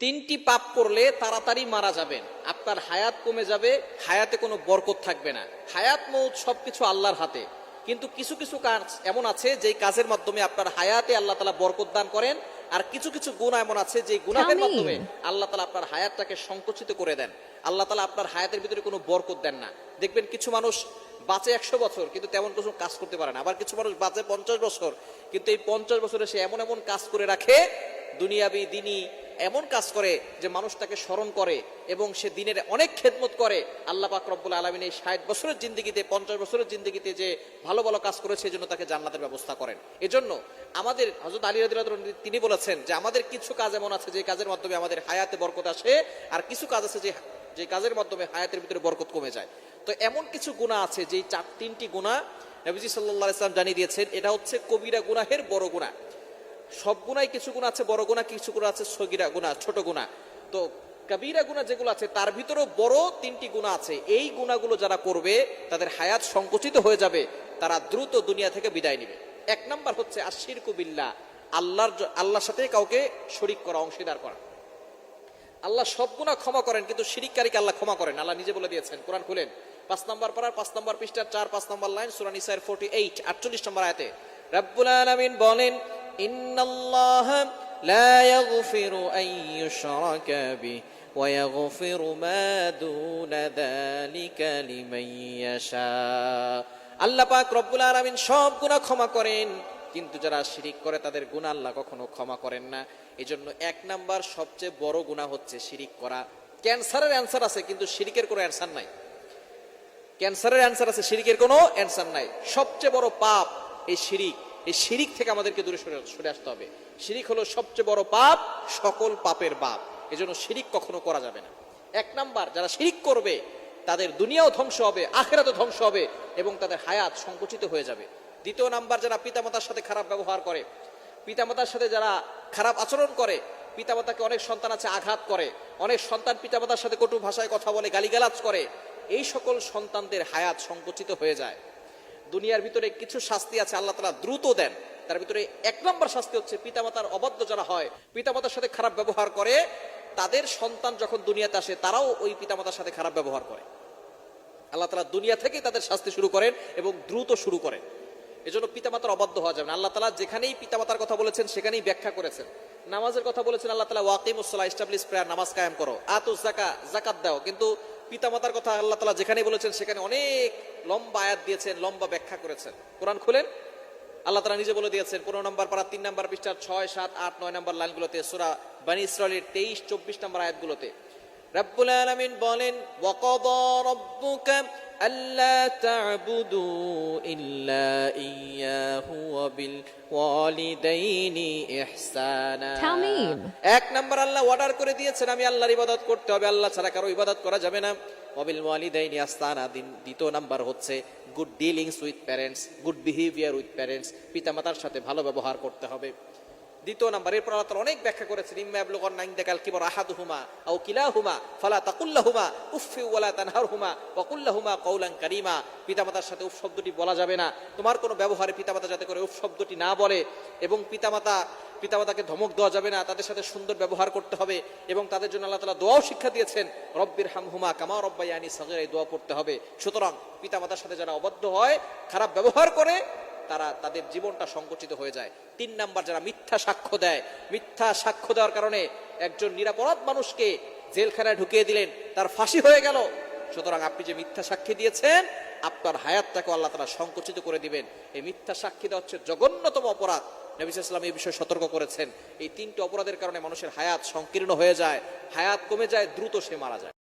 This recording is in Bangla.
তিনটি পাপ করলে তাড়াতাড়ি মারা যাবেন। আপনার হায়াত কমে যাবে হায়াতে কোনো বরকত থাকবে না। হায়াত মৌত সবকিছু আল্লাহর হাতে। কিন্তু কিছু কিছু কাজ এমন আছে যেই কাজের মাধ্যমে আপনার হায়াতে আল্লাহ তালা বরকত দান করেন আর কিছু কিছু গুণ এমন আছে যে গুণাহের মাধ্যমে আল্লাহ তালা আপনার হায়াতটাকে সংকুচিত করে দেন। আল্লাহ তালা আপনার হায়াতের ভিতরে কোনো বরকত দেন না। দেখবেন কিছু মানুষ বাঁচে একশো বছর কিন্তু তেমন কিছু কাজ করতে পারে না। আবার কিছু মানুষ বাঁচে পঞ্চাশ বছর কিন্তু এই পঞ্চাশ বছরে সে এমন এমন কাজ করে রাখে দুনিয়াবি দিনই এমন কাজ করে যে মানুষ তাকে স্মরণ করে এবং সে দিনের অনেক খেদমত করে। আল্লাহ পাক রব্বুল আলমিন এই ষাট বছরের জিন্দগিতে, পঞ্চাশ বছরের জিন্দগিতে যে ভালো ভালো কাজ করেছে জন্য তাকে জান্নাতের ব্যবস্থা করেন। এজন্য আমাদের হজরত আলী তাআলা তিনি বলেছেন যে, আমাদের কিছু কাজ এমন আছে যে কাজের মাধ্যমে আমাদের হায়াতে বরকত আসে, আর কিছু কাজ আছে যে যে কাজের মাধ্যমে হায়াতের ভিতরে বরকত কমে যায়। তো এমন কিছু গুণা আছে যে চার তিনটি গুণা নবীজি সাল্লাহ ইসলাম জানিয়ে দিয়েছেন, এটা হচ্ছে কবিরা গুনাহের বড় গুণা সব গুণাই কিছু গুণ আছে, বড় গুণা, কিছু গুণ আছে, সগিরা গুণা, ছোট গুণা। তো কবিরা গুণা যেগুলো আছে, তার ভিতরেও বড় তিনটি গুণা আছে। এই গুণাগুলো যারা করবে, তাদের হায়াত সংকুচিত হয়ে যাবে, তারা দ্রুত দুনিয়া থেকে বিদায় নেবে। এক নাম্বার হচ্ছে আশির কুবিল্লা আল্লাহর আল্লাহর সাথে কাউকে শরিক করা, অংশীদার করা। আল্লাহ সব গুণা ক্ষমা করেন, কিন্তু শিরিককারীকে আল্লাহ ক্ষমা করেন। আল্লাহ নিজে বলে দিয়েছেন, কোরআন খুলেন। পাঁচ নম্বর পাড়ার পাঁচ নম্বর পৃষ্ঠার চার, পাঁচ নম্বর লাইন সুরান ইসাইর ফোর্টি এইট আটচল্লিশ নম্বর আয়াতে, রব্বুল আলামিন বলেন ইন্নাল্লাহ লা ইয়াগফিরু আন ইউশরাকা বিহি ويغفر ما دون ذلك لمن يشاء আল্লাহ পাক রব্বুল আলামিন সব গুনাহ ক্ষমা করেন কিন্তু যারা শিরিক করে তাদের গুনাহ আল্লাহ কখনো ক্ষমা করেন না এজন্য এক নাম্বার সবচেয়ে বড় গুনাহ হচ্ছে শিরিক করা ক্যান্সারের অ্যান্সার আছে কিন্তু শিরিকের কোনো অ্যান্সার নাই ক্যান্সারের অ্যান্সার আছে শিরিকের কোনো অ্যান্সার নাই সবচেয়ে বড় পাপ এই শিরিক এই শিরিক থেকে আমাদেরকে দূরে সরে সরে আসতে হবে। শিরিক হলো সবচেয়ে বড় পাপ, সকল পাপের বাপ। এজন্য শিরিক কখনো করা যাবে না। এক নাম্বার, যারা শিরিক করবে, তাদের দুনিয়াও ধ্বংস হবে, আখেরাতও ধ্বংস হবে এবং তাদের হায়াত সংকুচিত হয়ে যাবে। দ্বিতীয় নাম্বার, যারা পিতামাতার সাথে খারাপ ব্যবহার করে, পিতামাতার সাথে যারা খারাপ আচরণ করে, পিতামাতাকে অনেক সন্তান আছে আঘাত করে, অনেক সন্তান পিতামাতার সাথে কটু ভাষায় কথা বলে, গালিগালাজ করে, এই সকল সন্তানদের হায়াত সংকুচিত হয়ে যায়। দুনিয়ার ভিতরে কিছু শাস্তি আছে, আল্লাহ তালা দ্রুত দেন। তার ভিতরে এক নম্বর শাস্তি হচ্ছে পিতামাতার অবাধ্য যারা হয়, পিতামাতার সাথে খারাপ ব্যবহার করে, তাদের সন্তান যখন দুনিয়াতে আসে, তারাও ওই পিতামাতার সাথে খারাপ ব্যবহার করে। আল্লাহ তালা দুনিয়া থেকেই তাদের শাস্তি শুরু করেন এবং দ্রুত শুরু করেন। এজন্য পিতামাতার অবাধ্য হওয়া যাবে না। আল্লাহ তালা যেখানেই পিতামাতার কথা বলেছেন, সেখানেই ব্যাখ্যা করেছেন। নামাজের কথা বলেছেন, আল্লাহ তালা ওয়াকিমুসলা ইস্টাবলিশ প্রেয়ার নামাজ কায়েম করো। আতো জাকা জাকাত দাও। কিন্তু পিতামাতার কথা আল্লাহ তালা যেখানেই বলেছেন, সেখানে অনেক লম্বা আয়াত দিয়েছেন, লম্বা ব্যাখ্যা করেছেন। কোরআন খুলেন? আল্লাহ তালা নিজে বলে দিয়েছেন, পনেরো নম্বর পারা, তিন নম্বর পৃষ্ঠার ছয়, সাত, আট, নয় নম্বর লাইনগুলোতে, সুরা বানি ইসরায়েলের তেইশ, চব্বিশ নম্বর আয়াতগুলোতে। রব্বুল আলামিন বলেন, ওয়াকাদা তা'বুদু ইল্লা ইয়াহু। এক নাম্বার আল্লাহ অর্ডার করে দিয়েছেন আমি আল্লাহর ইবাদত করতে হবে আল্লাহ ছাড়া কারও ইবাদত করা যাবে না। অবিল ওয়ালিদাইনি আস্তানা দিন দ্বিতীয় নাম্বার হচ্ছে good dealings with parents good behaviour with parents পিতামাতার সাথে ভালো ব্যবহার করতে হবে। দ্বিতীয় নাম্বার, এরপর আল্লাহ তাআলা অনেক ব্যাখ্যা করেছেন, ইম্মা ইয়াবলুগান নাইন্দাকাল কিবার আহাদুহুমা আও কিলাহুমা ফালা তাকুল্লাহুমা উফফি ওয়ালা তানহারহুমা ওয়া কুল্লাহুমা কওলান কারীমা পিতামাতার সাথে উফ শব্দটি বলা যাবে না। তোমার কোনো ব্যবহারে পিতামাতা যাতে করে উফ শব্দটি না বলে, এবং পিতামাতা, পিতামাতাকে ধমক দেওয়া যাবে না, তাদের সাথে সুন্দর ব্যবহার করতে হবে, এবং তাদের জন্য আল্লাহ তাআলা দোয়াও শিক্ষা দিয়েছেন রব্বির হামহুমা কামা রব্বায়ানি সগীরা এই দোয়া পড়তে হবে। সুতরাং পিতামাতার সাথে যারা অবদ্ধ হয়, খারাপ ব্যবহার করে তারা তাদের জীবনটা সংকুচিত হয়ে যায়। তিন নাম্বার যারা মিথ্যা সাক্ষ্য দেয়, মিথ্যা সাক্ষ্য দেওয়ার কারণে একজন নিরাপরাধ মানুষকে জেলখানায় ঢুকিয়ে দিলেন, তার ফাঁসি হয়ে গেল। সুতরাং আপনি যে মিথ্যা সাক্ষী দিয়েছেন, আপনার হায়াতটাকে আল্লাহ তারা সংকুচিত করে দিবেন। এই মিথ্যা সাক্ষী দেওয়া হচ্ছে জঘন্যতম অপরাধ। নবী ইসলাম এই বিষয়ে সতর্ক করেছেন। এই তিনটি অপরাধের কারণে মানুষের হায়াত সংকীর্ণ হয়ে যায়, হায়াত কমে যায়, দ্রুত সে মারা যায়।